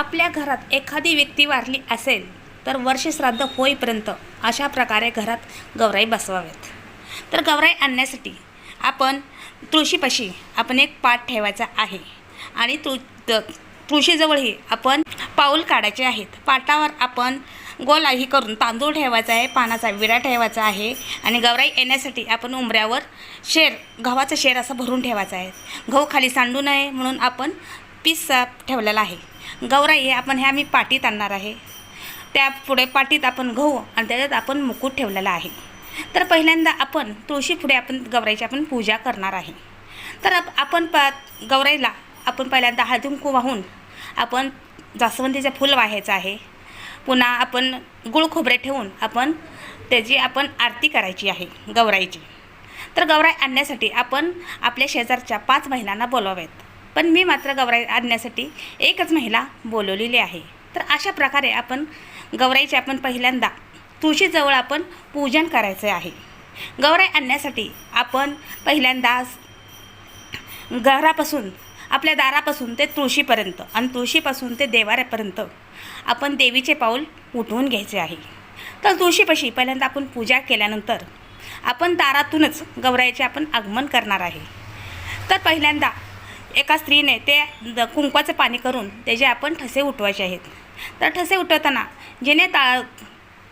आपल्या घरात एखादी व्यक्ती वारली असेल तर वर्षश्राद्ध होईपर्यंत अशा प्रकारे घरात गौराई बसवाव्यात तर गौराई आणण्यासाठी आपण तुळशीपाशी आपण एक पाट ठेवायचा आहे. आणि तुळ तुळशीजवळही आपण पाऊल काढायचे आहेत. पाटावर आपण गोलाही करून तांदूळ ठेवायचा आहे पानाचा विडा ठेवायचा आहे. आणि गौराई येण्यासाठी आपण उंबऱ्यावर शेर गव्हाचा शेर असं भरून ठेवायचा आहे. गहू खाली सांडू नये म्हणून आपण पीस ठेवलेला आहे. गौराई हे आपण ह्या मी पाटीत आणणार आहे. त्या पुढे पाटीत आपण गहू आणि त्याच्यात आपण मुकुट ठेवलेला आहे. तर पहिल्यांदा आपण तुळशी पुढे आपण गौराईची आपण पूजा करणार आहे. तर आपण प गौराईला आपण पहिल्यांदा हळदुंकू वाहून आपण जास्वंदीचं फुल वाहायचं आहे. पुन्हा आपण गुळ खोबरे ठेवून आपण त्याची आपण आरती करायची आहे गौराईची. तर गौराई आणण्यासाठी आपण आपल्या शेजारच्या पाच महिलांना बोलवावेत. पण मी मात्र गौराई आणण्यासाठी एकच महिला बोलवलेली आहे. तर अशा प्रकारे आपण गौराईचे आपण पहिल्यांदा तुळशीजवळ आपण पूजन करायचे आहे. गौराई आणण्यासाठी आपण पहिल्यांदा घरापासून आपल्या दारापासून ते तुळशीपर्यंत आणि तुळशीपासून ते देवाऱ्यापर्यंत आपण देवीचे पाऊल उठवून घ्यायचे आहे. तर तुळशीपाशी पहिल्यांदा आपण पूजा केल्यानंतर आपण दारातूनच गौराईचे आपण आगमन करणार आहे. तर पहिल्यांदा एका स्त्रीने ते द- कुंकवाचं पाणी करून त्याचे आपण ठसे उठवायचे आहेत. तर ठसे उठवताना जिने ता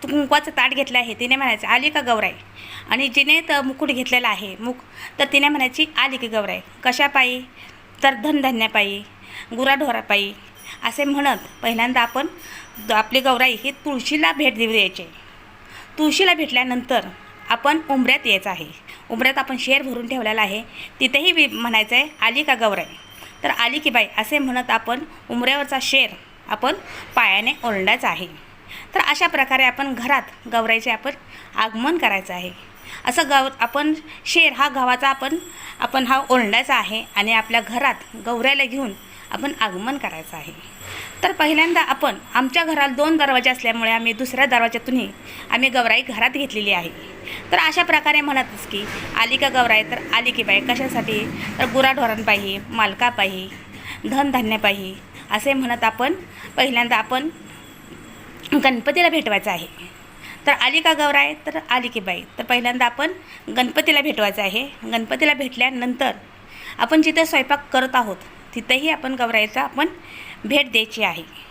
कुंकवाचं ताट घेतलं आहे तिने म्हणायचं आली का गौराई? आणि जिने तर मुकुट घेतलेला आहे मुक तर तिने म्हणायची आली की गौराई. कशापायी तर धनधान्यापायी गुराढोरापायी असे म्हणत पहिल्यांदा आपण आपली गौराई ही तुळशीला भेट देऊ द्यायची. तुळशीला भेटल्यानंतर आपण उंबऱ्यात यायचं आहे. उंबऱ्यात आपण शेर भरून ठेवलेला आहे. तिथेही वि म्हणायचं आहे आली का गौराई तर आली की बाई असे म्हणत आपण उंबऱ्यावरचा शेर आपण पायाने ओरडायचा आहे. तर अशा प्रकारे आपण घरात गौराईचे आपण आगमन करायचं आहे. असं गौ आपण शेर हा गावाचा आपण आपण हा ओरडायचा आहे आणि आपल्या घरात गौराईला घेऊन आपण आगमन करायचं आहे. तर पहिल्यांदा आपण आमच्या घरात दोन दरवाजे असल्यामुळे आम्ही दुसऱ्या दरवाज्यातूनही आम्ही गौराई घरात घेतलेली आहे. तर अशा प्रकारे म्हणतच की आली का गवराई तर आली की बाई कशासाठी? तर गुराढोरांपायी मालकापायी धनधान्यापायी असे म्हणत आपण पहिल्यांदा आपण गणपतीला भेटवायचं आहे. तर आली का गौराय तर आली की बाई तर पहिल्यांदा आपण गणपतीला भेटवायचं आहे. गणपतीला भेटल्यानंतर आपण जिथे स्वयंपाक करत आहोत तिथेही आपण गौराईचा आपण भेट द्यायची आहे.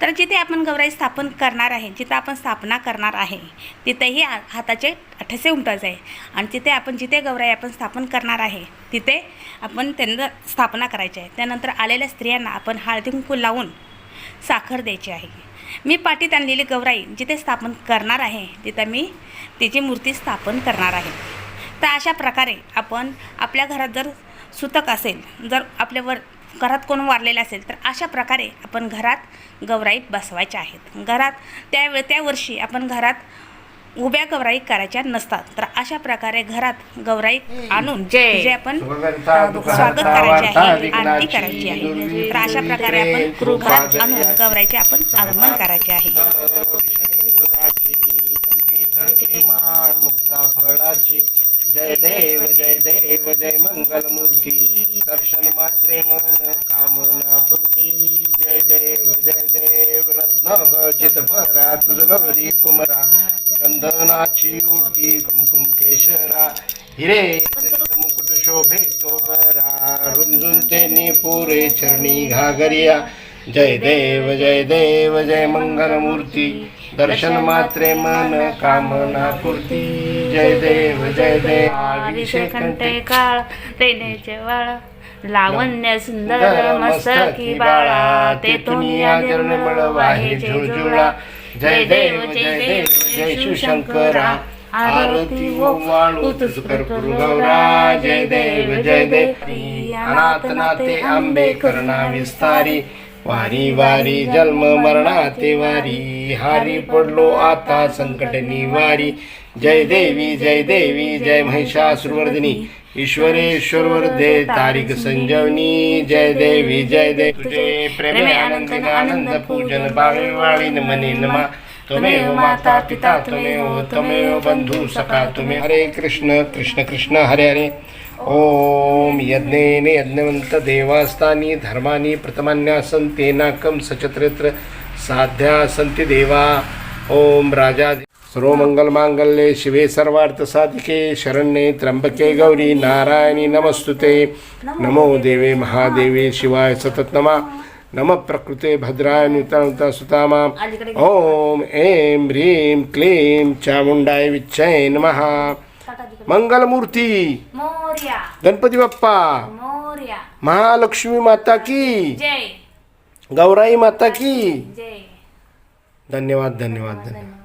तर जिथे आपण गौराई स्थापन करणार आहे जिथं आपण स्थापना करणार आहे तिथेही आ- हाताचे ठसे उमटायचे आहे. आणि तिथे आपण जिथे गौराई आपण स्थापन करणार आहे तिथे आपण त्यांना स्थापना करायची आहे. त्यानंतर आलेल्या स्त्रियांना आपण हळदी कुंकू लावून साखर द्यायची आहे. मी पाठीत आणलेली गौराई जिथे स्थापन करणार आहे तिथं मी तिची मूर्ती स्थापन करणार आहे. तर अशा प्रकारे आपण आपल्या घरात जर सुतक असेल जर आपल्यावर घरात कोण वारलेलं असेल तर अशा प्रकारे आपण घरात गौराई बसवायच्या आहेत घरात त्या त्या वर्षी आपण घरात उभ्या गौराई करायच्या नसतात तर अशा प्रकारे घरात गौराई आणून जय. जे आपण स्वागत करायचे आहे आरती करायची आहे तर अशा प्रकारे आपण घरात आणून. गौराईचे आपण आगमन करायचे आहे मुक्ता फळाची जय देव जय देव जय मंगल मूर्ती दर्शन मात्रे मन कामना पूर्ती. जय देव जय देव रत्न भजित भरा तुझ गौरी कुमरा. चंदनाची ओटी कुमकुम केशरा. हिरे मुकुट शोभे तो बरा रुंजून ते पुरे चरणी घागरिया. जय देव जय देव जय मंगल मूर्ती दर्शन मात्रे मन कामना पूर्ती. जय देव जय देव. विषय कंठे काळ रेण्याचे वाळ. लावण्य सुंदर मस्तकी बाळा. तेथून या निर्मळ वाहे झुळझुळा. जय देव जय देव. जय शिवशंकरा. आरती वाळू. तुझ कर्पूर गौरा जय देव जय देव. अनाथ नाते आंबे करणा विस्तारी. वारी वारी जन्म मरणाते वारी. हारी पडलो आता संकट निवारी जय देवी जय देवी जय महिषासुरवर्धिनी. ईश्वरेश्वर वरदे तारीख संजीवनी. जय देवी जय देव. तुझे प्रेमे आनंद आनंद पूजन बाळे वाळीन मनी नमा. त्वमेव माता पिता त्वमेव त्वमेव बंधू सखा तुम्ही हरे कृष्ण कृष्ण कृष्ण हरे हरे. ओम यज्ञेन यज्ञवंत देवास्तानी धर्मानी प्रथमान्यासन तेनाकं सचत्रत्र साध्या सन्ति देवा। ओम राजा सर्वमङ्गलमाङ्गल्ये शिवे सर्वार्थसाधिके शरण्ये त्र्यम्बके गौरी नारायणी नमस्तुते। नमो देवे महादेवे शिवाय सतत नमा। नम प्रकृते भद्राय नूतनता सुतामा। ओम ऐं ह्रीं क्लीं चामुंडाय विच्छय नमः। मंगलमूर्ती. मोर्या. गणपती बाप्पा. मोर्या. महालक्ष्मी माता की. गौराई माता की. धन्यवाद धन्यवाद. धन्यवाद.